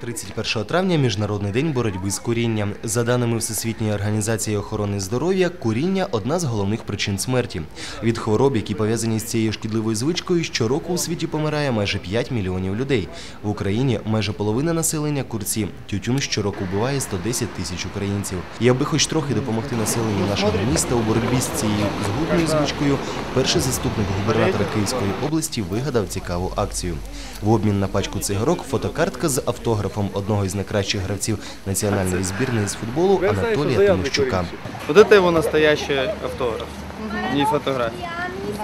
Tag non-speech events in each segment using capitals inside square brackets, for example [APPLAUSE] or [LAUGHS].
31 травня Міжнародний день боротьби з курінням. За даними Всесвітньої організації охорони здоров'я, куріння одна з головних причин смерті. Від хвороб, які пов'язані з цією шкідливою звичкою, щороку у світі помирає майже 5 мільйонів людей. В Україні майже половина населення курці. Тютюн щороку вбиває 110 тисяч українців. І аби хоч трохи допомогти населенню нашого міста у боротьбі з цією згубною звичкою, перший заступник губернатора Київської області вигадав цікаву акцію. В обмін на пачку цигарок фотокартка з автографом одного із найкращих гравців національної збірної з футболу Анатолія Тимощука. Вот это его настоящий автограф, не фотография.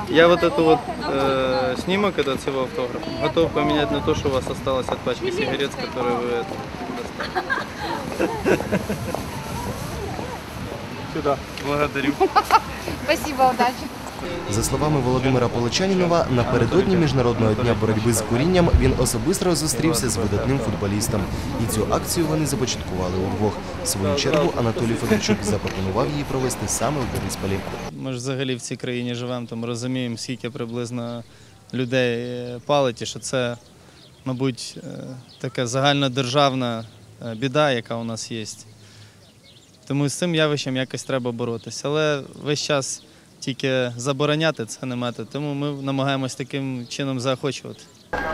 Я вот эту вот э, снимок этот с его автографом готов поменять на то, что у вас осталось от пачки сигарет, с которой вы это достали. [LAUGHS] Сюда. Благодарю. Спасибо, удачи. За словами Володимира Полочанінова, напередодні міжнародного дня боротьби з курінням він особисто зустрівся з видатним футболістом. І цю акцію вони започаткували удвох. В свою чергу Анатолій Федорчук запропонував її провести саме в Борисполі. Ми ж взагалі в цій країні живемо, тому розуміємо, скільки приблизно людей е, палить, і що це, мабуть, е, така загальнодержавна е, біда, яка у нас є. Тому з цим явищем якось треба боротися. Але весь час тільки забороняти це не метод, тому ми намагаємось таким чином заохочувати.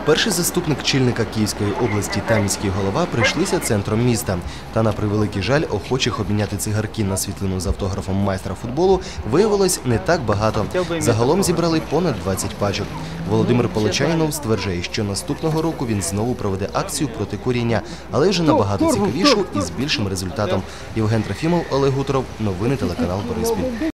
Перший заступник чільника Київської області та міський голова прийшлися центром міста. Та на превеликий жаль, охочих обміняти цигарки на світлину з автографом майстра футболу виявилось не так багато. Загалом зібрали понад 20 пачок. Володимир Полочанінов стверджує, що наступного року він знову проведе акцію проти куріння, але вже набагато цікавішу і з більшим результатом. Євген Трофімов, Олег Гуторов. Новини телеканал Бориспіль.